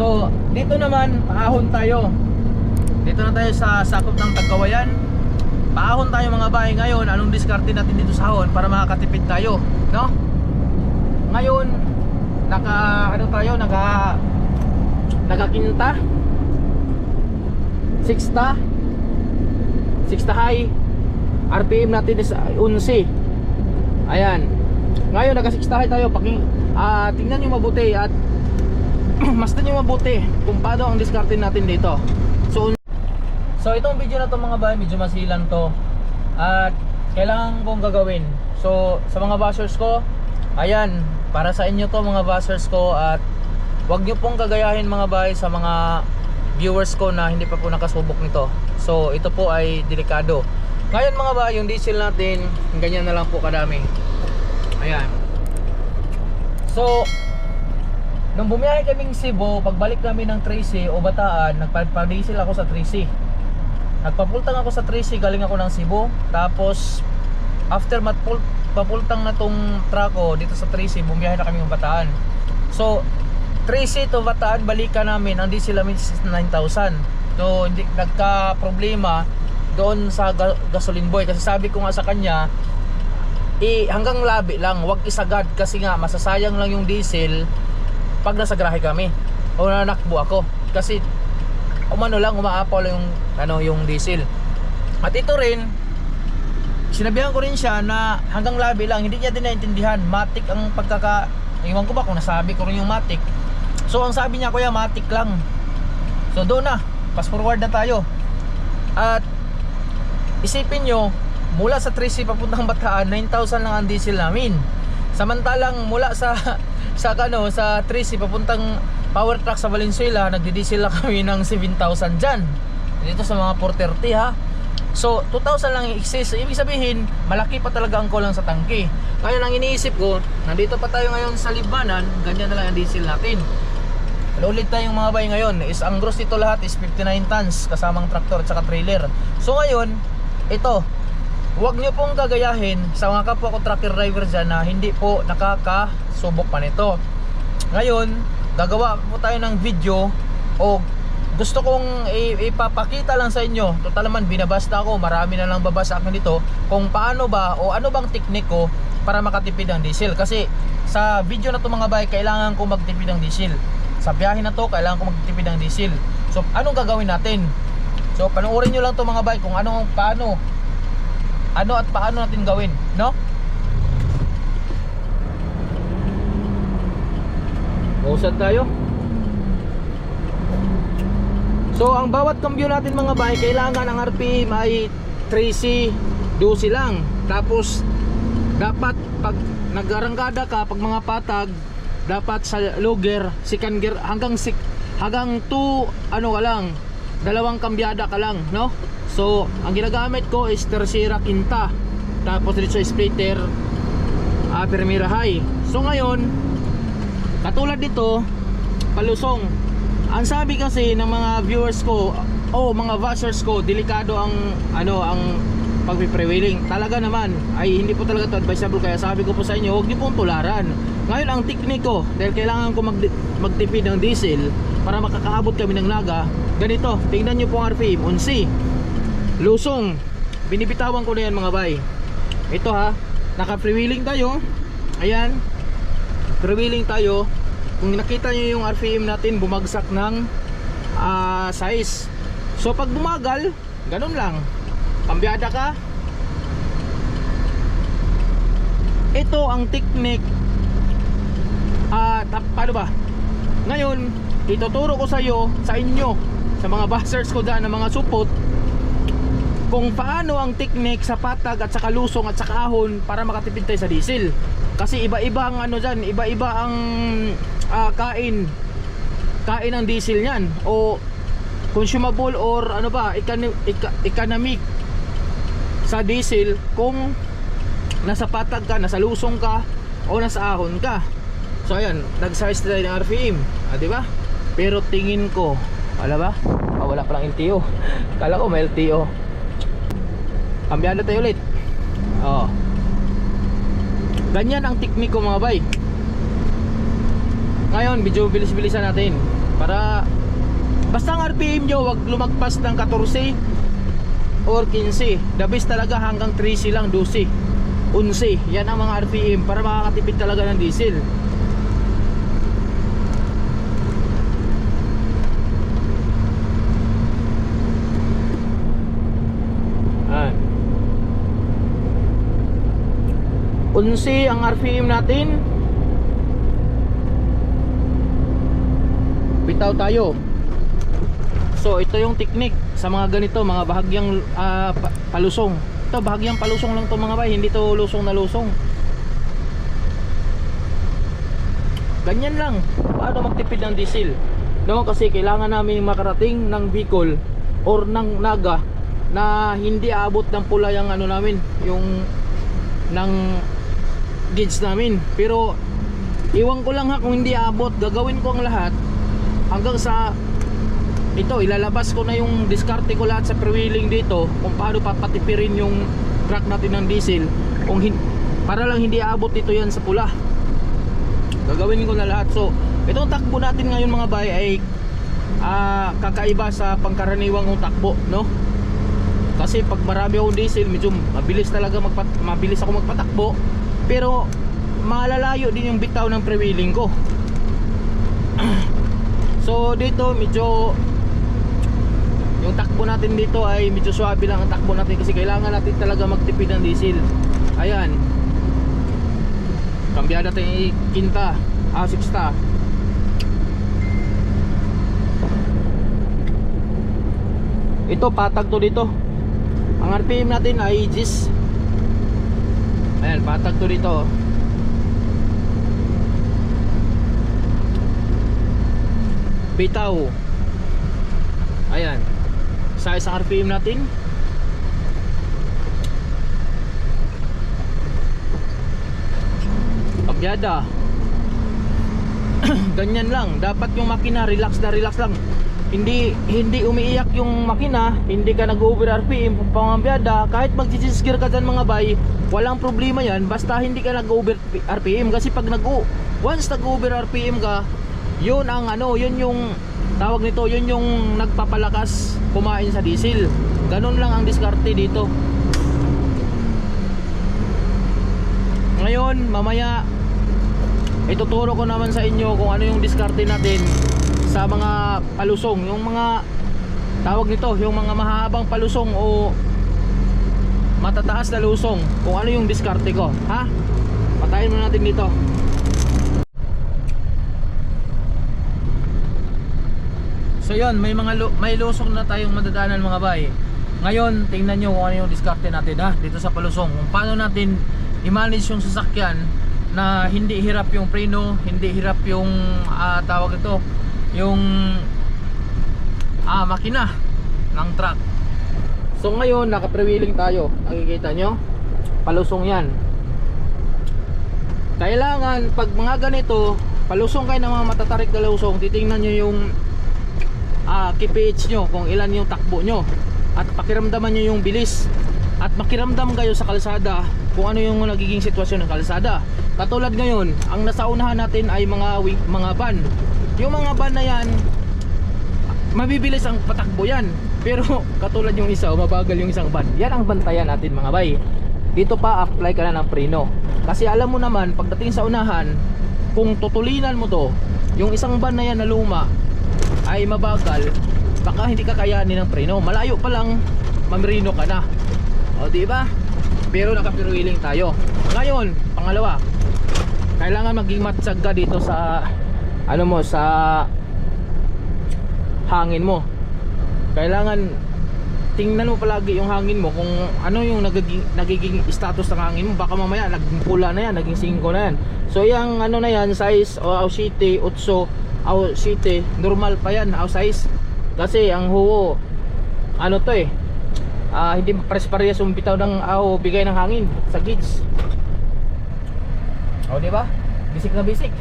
So, dito naman, paahon tayo. Dito na tayo sa sakop ng Tagkawayan. Paahon tayo mga bahay ngayon. Anong diskarte natin dito sa ahon para makakatipid tayo, no? Ngayon, naka ano tayo, naka nakakinta. Sixta. Sixta high. RPM natin is 11. Ayan. Ngayon naka sixta high tayo. Paking ah tingnan niyo mabuti at masdan niyo mabuti kung paano ang diskarte natin dito. So So itong video na to mga bahay, medyo masilan to. At kailangan kong gagawin. So sa mga bashers ko, ayan, para sa inyo to mga bashers ko at wag niyo pong gagayahin mga bahay sa mga viewers ko na hindi pa po nakasubok nito. So ito po ay delikado. Ngayon mga bahay, yung diesel natin, ganyan na lang po kadami. Ayan. So, nung bumiyahe kaming Cebu, pagbalik namin ng Tracy o Bataan, nagpa-diesel ako sa Tracy. Nagpapultang ako sa Tracy, galing ako ng Cebu. Tapos, after matpul papultang na tong truck ko dito sa Tracy, bumiyahe na kami ng Bataan. So, Tracy to Bataan, balikan namin, ang diesel namin is 9,000. So, hindi, nagka-problema doon sa ga- gasoline boy. Kasi sabi ko nga sa kanya, eh, hanggang labi lang, wag isagad kasi nga masasayang lang yung diesel pag nasa garahe kami o nanakbo ako. Kasi umano lang umaapaw lang yung ano yung diesel. At ito rin sinabihan ko rin siya na hanggang labi lang hindi niya din naintindihan. Matik ang pagkaka iwan ko ba kung nasabi ko rin yung matik. So ang sabi niya kuya matik lang. So doon na. Fast forward na tayo. At isipin nyo mula sa 3C papuntang Bataan 9,000 lang ang diesel namin. Samantalang mula sa sa ano sa 3C papuntang power truck sa Valenzuela nagdi-diesel lang kami ng 7,000 dyan. Dito sa mga 430 ha? So 2,000 lang yung excess. Ibig sabihin malaki pa talaga ang kulang sa tangke. Ngayon ang iniisip ko nandito pa tayo ngayon sa Libanan ganyan na lang ang diesel natin. Ulit tayong mga bay ngayon? Is ang gross nito lahat is 59 tons kasamang traktor at saka trailer. So ngayon ito Huwag nyo pong gagayahin sa mga kapwa ko trucker driver dyan na hindi po nakakasubok pa nito. Ngayon, gagawa po tayo ng video o gusto kong ipapakita lang sa inyo. Total naman, binabasta ako. Marami na lang babasa akin dito kung paano ba o ano bang teknik ko para makatipid ng diesel. Kasi sa video na to mga bay, kailangan ko magtipid ng diesel. Sa biyahe na to, kailangan ko magtipid ng diesel. So, anong gagawin natin? So, panoorin nyo lang to mga bay kung ano, paano ano at paano natin gawin, no? Usad tayo. So, ang bawat kambyo natin mga bahay, kailangan ang RPM ay 3C, 12 lang. Tapos, dapat pag nagarangkada ka, pag mga patag, dapat sa logger, second gear, hanggang hanggang 2, ano ka lang, dalawang kambyada ka lang, no? So, ang ginagamit ko is tercera quinta. Tapos dito sa splitter, uh, Primera High. So ngayon, katulad dito, palusong. Ang sabi kasi ng mga viewers ko, oh mga watchers ko, delikado ang ano ang pagpiprewheeling. Talaga naman ay hindi po talaga to advisable kaya sabi ko po sa inyo, huwag niyo pong tularan. Ngayon ang teknik ko, dahil kailangan ko mag magtipid ng diesel para makakaabot kami ng naga, ganito, tingnan niyo po ang RPM, unsi. Lusong. Binibitawan ko na yan mga bay. Ito ha, naka freewheeling tayo. Ayan. Freewheeling tayo. Kung nakita nyo yung RPM natin bumagsak ng ah, size. So pag bumagal, ganun lang. Kambyada ka. Ito ang technique ah tap- paano ba? Ngayon, ituturo ko sa iyo, sa inyo, sa mga bashers ko dyan, ng mga supot, kung paano ang technique sa patag at sa kalusong at sa kahon para makatipid tayo sa diesel. Kasi iba-iba ang ano dyan, iba-iba ang ah, kain kain ng diesel niyan o consumable or ano ba, economic sa diesel kung nasa patag ka, nasa lusong ka o nasa ahon ka. So ayan, nag-size tayo ng RPM, ah, di ba? Pero tingin ko, wala ba? Ah, wala palang LTO. Kala ko may LTO. Kambyado tayo ulit. Oh. Ganyan ang teknik ko mga bay. Ngayon, medyo bilis-bilisan natin para basta ang RPM nyo wag lumagpas ng 14 or 15. The best talaga hanggang 13 lang, 12. 11. Yan ang mga RPM para makakatipid talaga ng diesel. Ayan. 11 ang RPM natin. Bitaw tayo. So ito yung technique sa mga ganito, mga bahagyang ah, pa- palusong. Ito bahagyang palusong lang to mga bay, hindi to lusong na lusong. Ganyan lang. Paano magtipid ng diesel? No, kasi kailangan namin makarating ng Bicol or ng Naga na hindi aabot ng pula yung ano namin, yung ng gauge namin. Pero iwan ko lang ha kung hindi aabot, gagawin ko ang lahat. Hanggang sa ito ilalabas ko na yung diskarte ko lahat sa pre-wheeling dito kung paano papatipirin yung truck natin ng diesel. Kung para lang hindi aabot dito yan sa pula. Gagawin ko na lahat. So itong takbo natin ngayon mga bay ay ah, kakaiba sa pangkaraniwang takbo no? Kasi pag marami akong diesel medyo mabilis talaga magpat mabilis ako magpatakbo pero malalayo din yung bitaw ng pre-wheeling ko. So dito medyo yung takbo natin dito ay medyo swabe lang ang takbo natin kasi kailangan natin talaga magtipid ng diesel. Ayan. Kambiyan natin yung kinta. Ah, sixta. Ito, patag to dito. Ang RPM natin ay Gis Ayan, patag to dito Bitaw. Ayan. Sa isang RPM natin. Kabyada ganyan lang. Dapat yung makina relax na relax lang. Hindi hindi umiiyak yung makina hindi ka nag-over RPM pangambiyada kahit mag-gear ka dyan mga bay walang problema yan basta hindi ka nag-over RPM kasi pag nag once nag-over RPM ka yun ang ano yun yung tawag nito yun yung nagpapalakas kumain sa diesel. Ganun lang ang diskarte dito. Ngayon mamaya ituturo ko naman sa inyo kung ano yung diskarte natin sa mga palusong. Yung mga tawag nito yung mga mahabang palusong o matataas na lusong kung ano yung diskarte ko. Ha? Patayin muna natin dito. So yun may mga may lusong na tayong madadaanan mga bay. Ngayon tingnan nyo kung ano yung diskarte natin ha? Dito sa palusong. Kung paano natin i-manage yung sasakyan na hindi hirap yung preno, hindi hirap yung ah, tawag ito, yung ah, makina ng truck. So ngayon naka-prewheeling tayo. Nakikita nyo? Palusong 'yan. Kailangan pag mga ganito, palusong kayo ng mga matatarik na lusong, titingnan nyo yung ah, KPH nyo, kung ilan yung takbo nyo. At pakiramdaman nyo yung bilis. At makiramdam kayo sa kalsada kung ano yung nagiging sitwasyon ng kalsada. Katulad ngayon, ang nasa unahan natin ay mga mga van. Yung mga van na yan, mabibilis ang patakbo yan. Pero katulad yung isa, mabagal yung isang van. Yan ang bantayan natin mga bay. Dito pa apply ka na ng preno. Kasi alam mo naman, pagdating sa unahan, kung tutulinan mo to, yung isang van na yan na luma ay mabagal, baka hindi ka kayanin ng preno. Malayo pa lang, mamerino ka na. O ba? Pero nakapiruiling tayo. Ngayon, pangalawa, kailangan maging matsag ka dito sa ano mo sa hangin mo. Kailangan tingnan mo palagi yung hangin mo kung ano yung nagiging, nagiging status ng hangin mo. Baka mamaya naging pula na yan naging 5 na yan. So yung ano na yan size o oh, city 8 o city normal pa yan o size. Kasi ang huwo ano to eh ah, hindi pares-parehas yung bitaw ng aw bigay ng hangin sa gauge o di ba? Bisik na bisik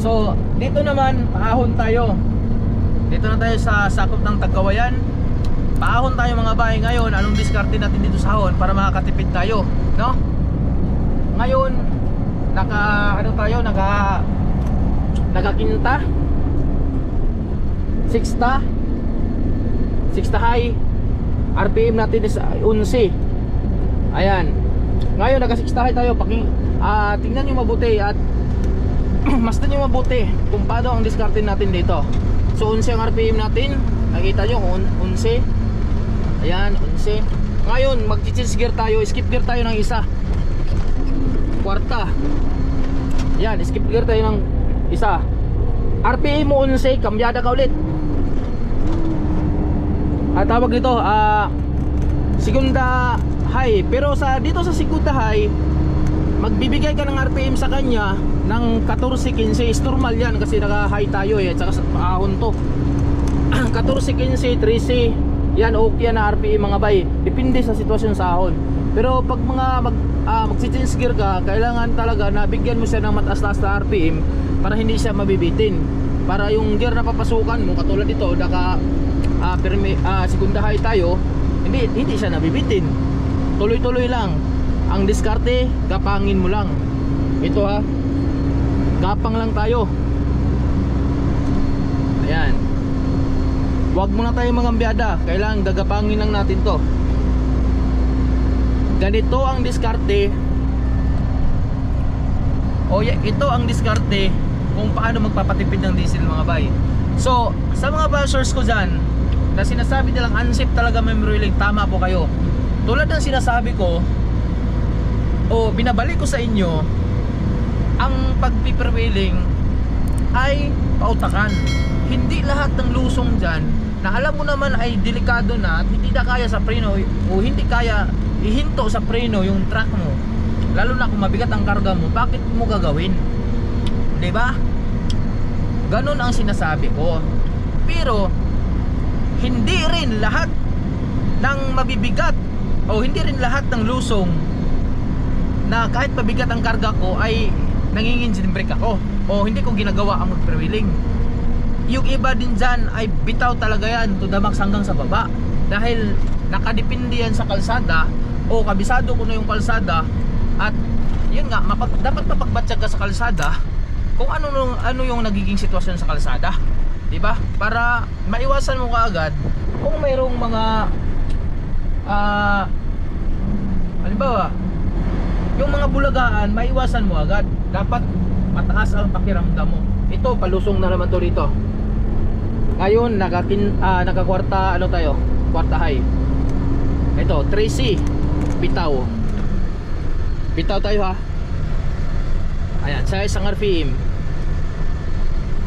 so dito naman paahon tayo dito na tayo sa sakop ng Tagkawayan paahon tayo mga bahay ngayon anong diskarte natin dito sa ahon para makakatipid tayo no ngayon naka ano tayo, naka nakakinta. Sixta. Sixta high. RPM natin is uh, 11. Ayan. Ngayon naka sixta high tayo. Paki ah tingnan niyo mabuti at masdan niyo mabuti kung paano ang diskarte natin dito. So 11 ang RPM natin. Nakita niyo kung 11. Ayan, 11. Ngayon, mag-change gear tayo. Skip gear tayo ng isa. Kwarta. Ayan, skip gear tayo ng isa. RPM mo 11, kambyada ka ulit. At tawag dito, ah segunda high. Pero sa dito sa segunda high, magbibigay ka ng RPM sa kanya ng 14-15 is normal yan kasi naka-high tayo eh at saka to. 14-15, 13 yan okay na RPM mga bay. Depende sa sitwasyon sa ahon. Pero pag mga mag, ah, mag-change gear ka kailangan talaga na bigyan mo siya ng mataas-taas na RPM para hindi siya mabibitin. Para yung gear na papasukan mo katulad dito naka ah, permi, ah, segunda high tayo hindi, hindi siya nabibitin. Tuloy-tuloy lang. Ang diskarte gapangin mo lang. Ito ha gapang lang tayo. Ayan. Wag muna tayo mangambyada. Kailangan gagapangin lang natin to. Ganito ang diskarte. O ito ang diskarte kung paano magpapatipid ng diesel mga bay. So sa mga bashers ko dyan na sinasabi nilang unsafe talaga memory link tama po kayo. Tulad ng sinasabi ko o binabalik ko sa inyo ang pagpiperwheeling ay pautakan. Hindi lahat ng lusong dyan na alam mo naman ay delikado na at hindi na kaya sa preno o hindi kaya ihinto sa preno yung truck mo. Lalo na kung mabigat ang karga mo bakit mo gagawin? Ba? Ganun ang sinasabi ko. Pero hindi rin lahat ng mabibigat o hindi rin lahat ng lusong na kahit mabigat ang karga ko ay nangingin brake ako. O hindi ko ginagawa ang mag-freewheeling yung iba din dyan ay bitaw talaga yan to the hanggang sa baba. Dahil nakadepende yan sa kalsada o kabisado ko na yung kalsada at yun nga mapag, dapat mapagbatsyag ka sa kalsada kung ano nung ano yung nagiging sitwasyon sa kalsada. 'di ba para maiwasan mo kaagad kung mayroong mga ah halimbawa yung mga bulagaan maiwasan mo agad. Dapat mataas ang pakiramdam mo. Ito palusong na naman to rito. Ngayon nakakin ah, nakakwarta ano tayo? Kwarta high. Ito 3C bitaw bitaw tayo ha? Ayan sa isang RPM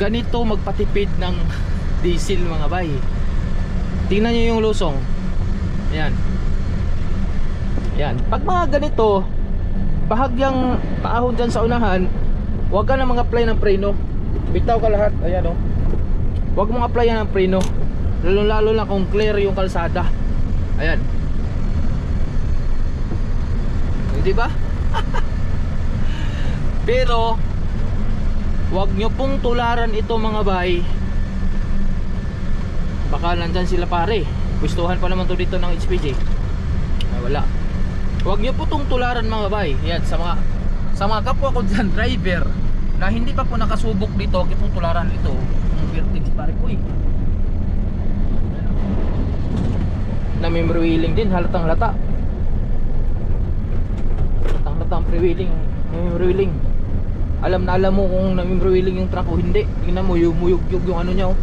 ganito magpatipid ng diesel mga bay. Tingnan nyo yung lusong. Ayan. Ayan. Pag mga ganito bahagyang paahon dyan sa unahan huwag ka na mga apply ng preno. Bitaw ka lahat ayan o huwag mong apply ng preno. Lalo lalo na kung clear yung kalsada. Ayan. Di ba? Pero Huwag nyo pong tularan ito mga bay. Baka nandyan sila pare. Gustuhan pa naman to dito ng HPG Ay wala Huwag nyo po itong tularan mga bay. Yan sa mga Sa mga kapwa ko dyan driver Na hindi pa po nakasubok dito Huwag pong tularan ito. Ang vertex pare ko eh. Na memory wheeling din halatang lata. Halatang lata ang pre-wheeling wheeling. Alam na alam mo kung namimruwiling yung truck o hindi. Tingnan mo yumuyog-yug yung ano niya oh.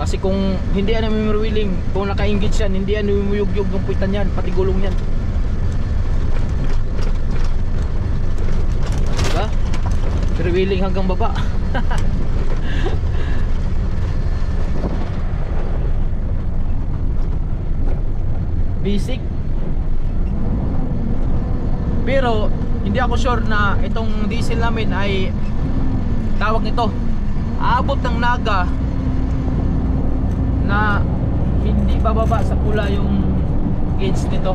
Kasi kung hindi yan namimruwiling kung naka-engage yan hindi yan yumuyog-yug yung puwitan yan pati gulong yan. Diba? Freewheeling hanggang baba. Basic. Pero hindi ako sure na itong diesel namin ay tawag nito aabot ng naga na hindi bababa sa pula yung gauge nito.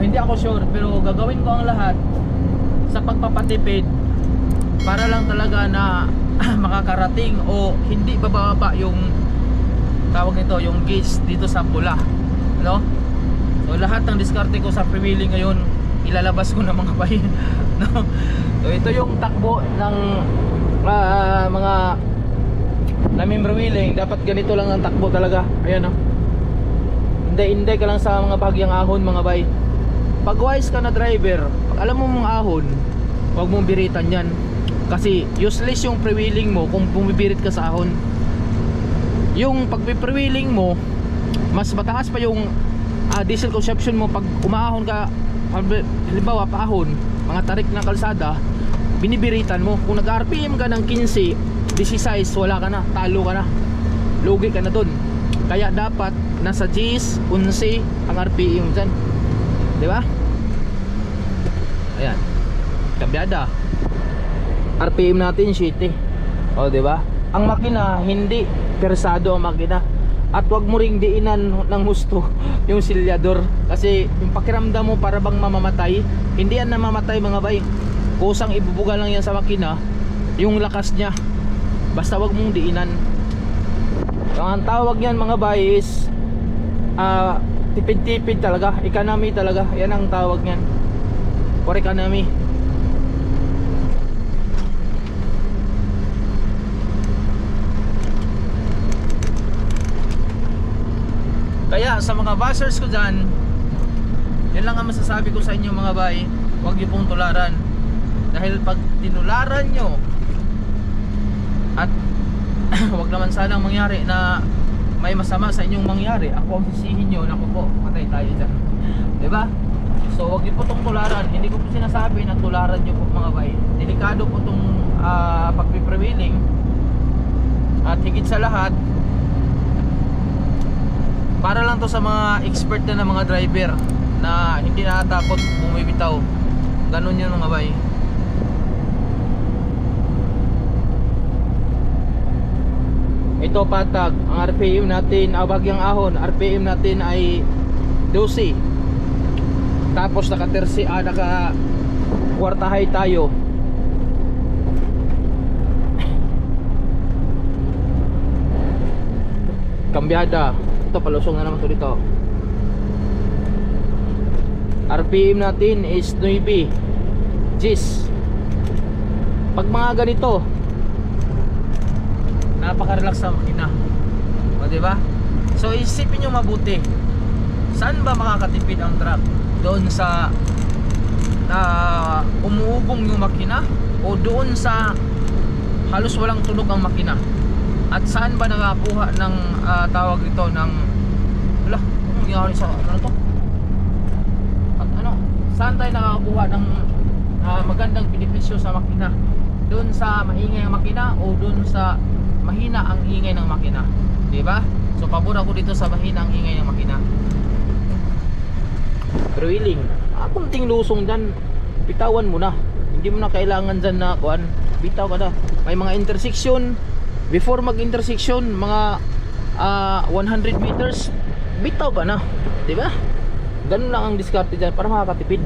Hindi ako sure pero gagawin ko ang lahat sa pagpapatipid para lang talaga na makakarating o hindi bababa yung tawag nito yung gauge dito sa pula. No so lahat ng diskarte ko sa pre-wheeling ngayon ilalabas ko na mga bay no? so ito yung takbo ng ah, mga na member wheeling dapat ganito lang ang takbo talaga. Ayan no hindi hindi ka lang sa mga bahagyang ahon mga bay. Pag wise ka na driver pag alam mo mong ahon huwag mong biritan yan. Kasi useless yung pre-wheeling mo kung bumibirit ka sa ahon. Yung pag pre-wheeling mo mas mataas pa yung ah, diesel consumption mo pag umaahon ka halimbawa- paahon mga tarik ng kalsada binibiritan mo. Kung nag-RPM ka ng 15 16 wala ka na. Talo ka na. Lugi ka na dun. Kaya dapat nasa Gs 11 ang RPM dyan. Di ba? Ayan. Kabyada. RPM natin 7 o di ba? Ang makina hindi. Persado ang makina. At wag mo ring diinan ng husto yung silyador. Kasi yung pakiramdam mo para bang mamamatay hindi yan namamatay mga bay. Kusang ibubuga lang yan sa makina yung lakas niya basta wag mong diinan. Ang tawag yan mga bay is ah, tipid-tipid talaga. Economy talaga. Yan ang tawag niyan. For economy. Kaya sa mga buzzers ko dyan Yan lang ang masasabi ko sa inyo mga bay. Huwag niyo pong tularan. Dahil pag tinularan nyo At Huwag naman sanang mangyari na May masama sa inyong mangyari. Ako ang sisihin nyo Naku po, patay tayo dyan. Diba? So huwag niyo po itong tularan. Hindi ko po sinasabi na tularan nyo po mga bay Delikado po itong uh, pagpiprewheeling At higit sa lahat para lang to sa mga expert na, na mga driver na hindi natatakot bumibitaw. Ganun yun mga bay ito patag. Ang RPM natin ah, bagyang ahon. RPM natin ay 12 tapos naka tersi ah, naka kwartahay tayo. Kambyada. Ito palusong na naman to dito. RPM natin is 9 Gis. Pag mga ganito napaka-relax sa makina. O diba? So isipin nyo mabuti. Saan ba makakatipid ang truck? Doon sa na umuugong yung makina? O doon sa halos walang tunog ang makina? At saan ba nakakuha ng ah, tawag ito ng wala, anong nangyari sa ano to? At ano, saan tayo nakakakuha ng ah, magandang benepisyo sa makina? Doon sa maingay ang makina o doon sa mahina ang ingay ng makina? 'Di ba? So pabor ako dito sa mahina ang ingay ng makina. Drilling. Ah, kunting lusong dyan, bitawan mo na. Hindi mo na kailangan dyan na kuan, bitaw ka na. May mga intersection, before mag-intersection, mga ah, 100 meters, bitaw ka na. Di ba? Ganun lang ang diskarte dyan para makakatipid.